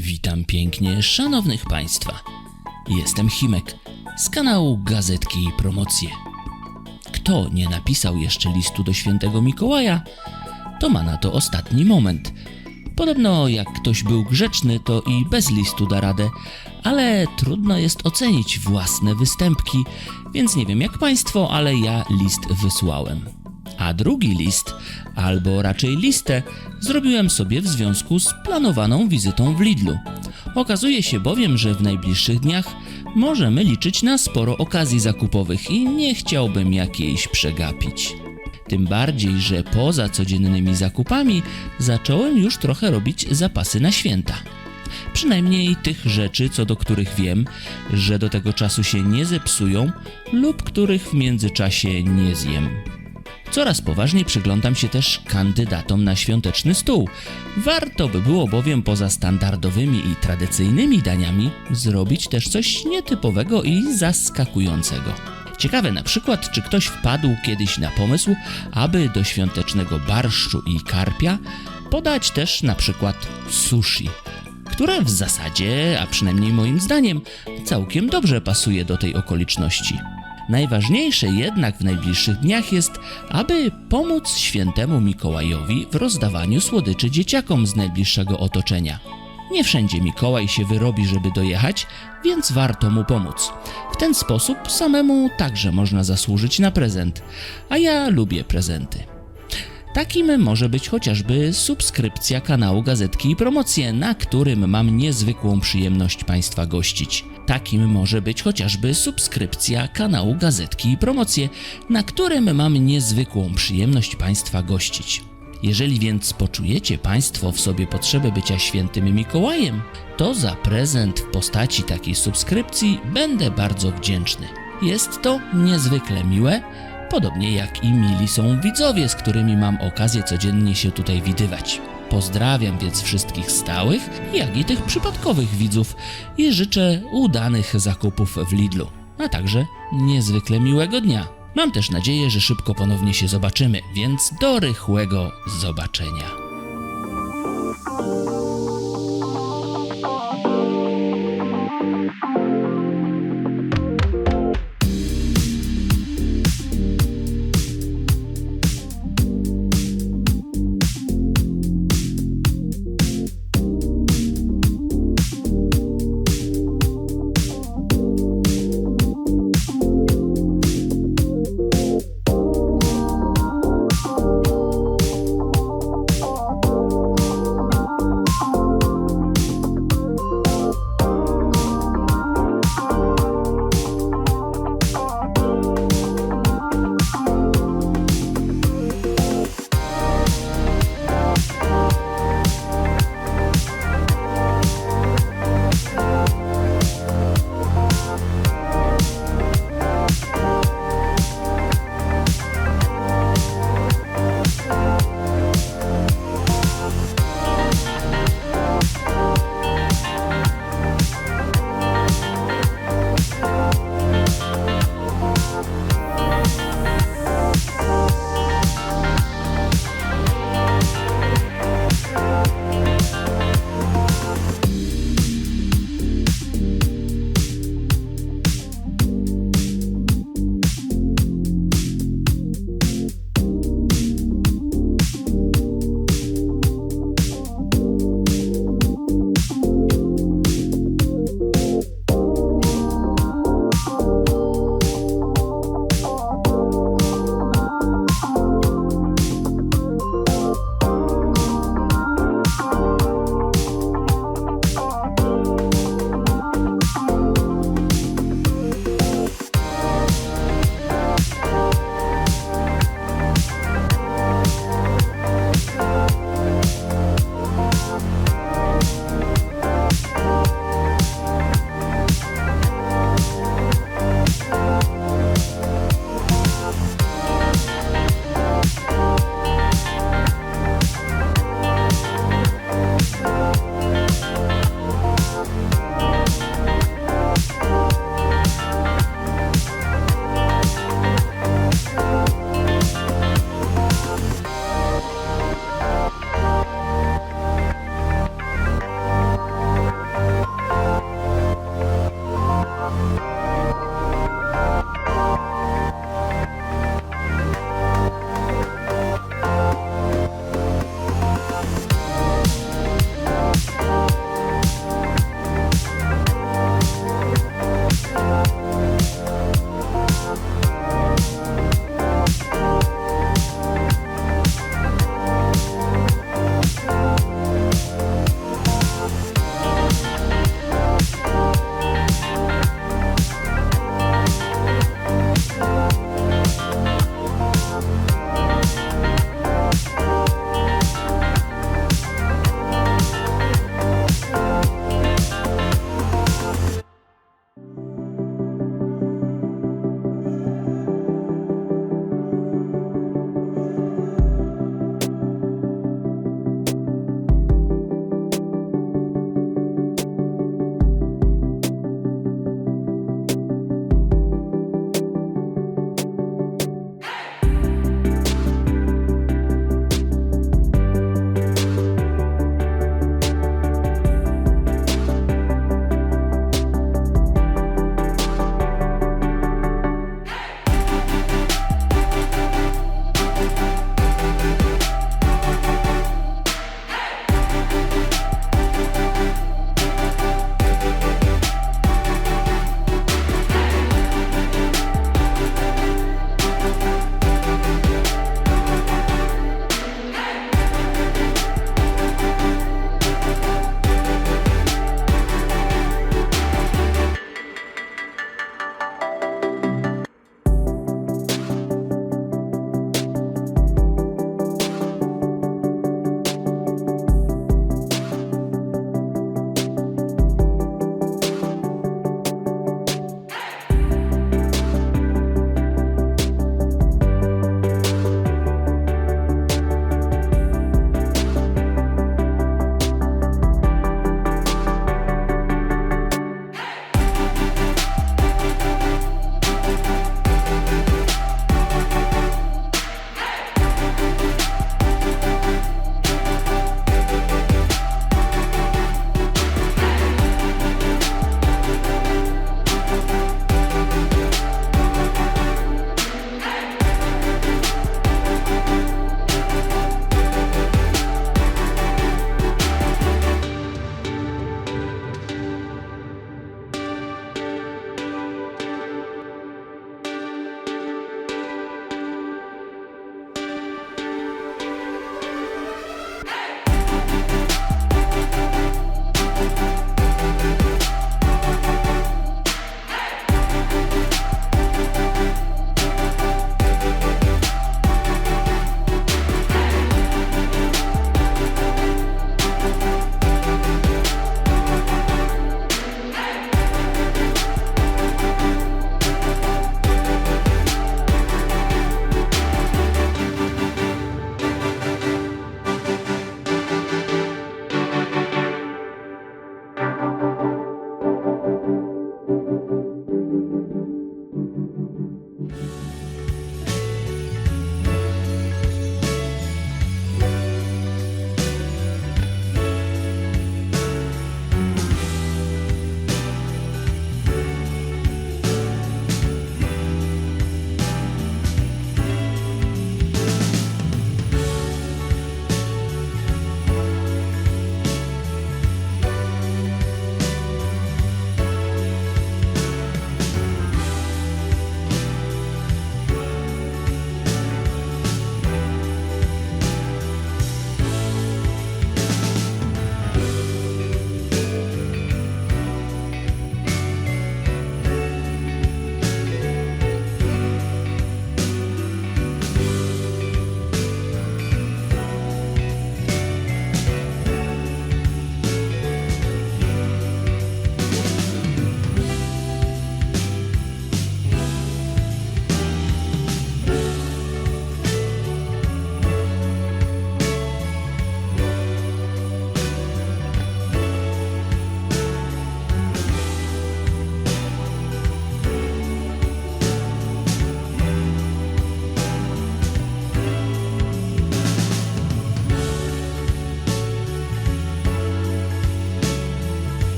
Witam pięknie szanownych Państwa. Jestem Chimek z kanału Gazetki i Promocje. Kto nie napisał jeszcze listu do świętego Mikołaja, to ma na to ostatni moment. Podobno jak ktoś był grzeczny, to i bez listu da radę, ale trudno jest ocenić własne występki, więc nie wiem jak Państwo, ale ja list wysłałem. A drugi list, albo raczej listę, zrobiłem sobie w związku z planowaną wizytą w Lidlu. Okazuje się bowiem, że w najbliższych dniach możemy liczyć na sporo okazji zakupowych i nie chciałbym jakiejś przegapić. Tym bardziej, że poza codziennymi zakupami zacząłem już trochę robić zapasy na święta. Przynajmniej tych rzeczy, co do których wiem, że do tego czasu się nie zepsują lub których w międzyczasie nie zjem. Coraz poważniej przyglądam się też kandydatom na świąteczny stół. Warto by było bowiem poza standardowymi i tradycyjnymi daniami zrobić też coś nietypowego i zaskakującego. Ciekawe na przykład, czy ktoś wpadł kiedyś na pomysł, aby do świątecznego barszczu i karpia podać też na przykład sushi, które w zasadzie, a przynajmniej moim zdaniem, całkiem dobrze pasuje do tej okoliczności. Najważniejsze jednak w najbliższych dniach jest, aby pomóc świętemu Mikołajowi w rozdawaniu słodyczy dzieciakom z najbliższego otoczenia. Nie wszędzie Mikołaj się wyrobi, żeby dojechać, więc warto mu pomóc. W ten sposób samemu także można zasłużyć na prezent, a ja lubię prezenty. Takim może być chociażby subskrypcja kanału Gazetki i Promocje, na którym mam niezwykłą przyjemność Państwa gościć. Takim może być chociażby subskrypcja kanału Gazetki i Promocje, na którym mam niezwykłą przyjemność Państwa gościć. Jeżeli więc poczujecie Państwo w sobie potrzebę bycia świętym Mikołajem, to za prezent w postaci takiej subskrypcji będę bardzo wdzięczny. Jest to niezwykle miłe, podobnie jak i mili są widzowie, z którymi mam okazję codziennie się tutaj widywać. Pozdrawiam więc wszystkich stałych, jak i tych przypadkowych widzów i życzę udanych zakupów w Lidlu, a także niezwykle miłego dnia. Mam też nadzieję, że szybko ponownie się zobaczymy, więc do rychłego zobaczenia.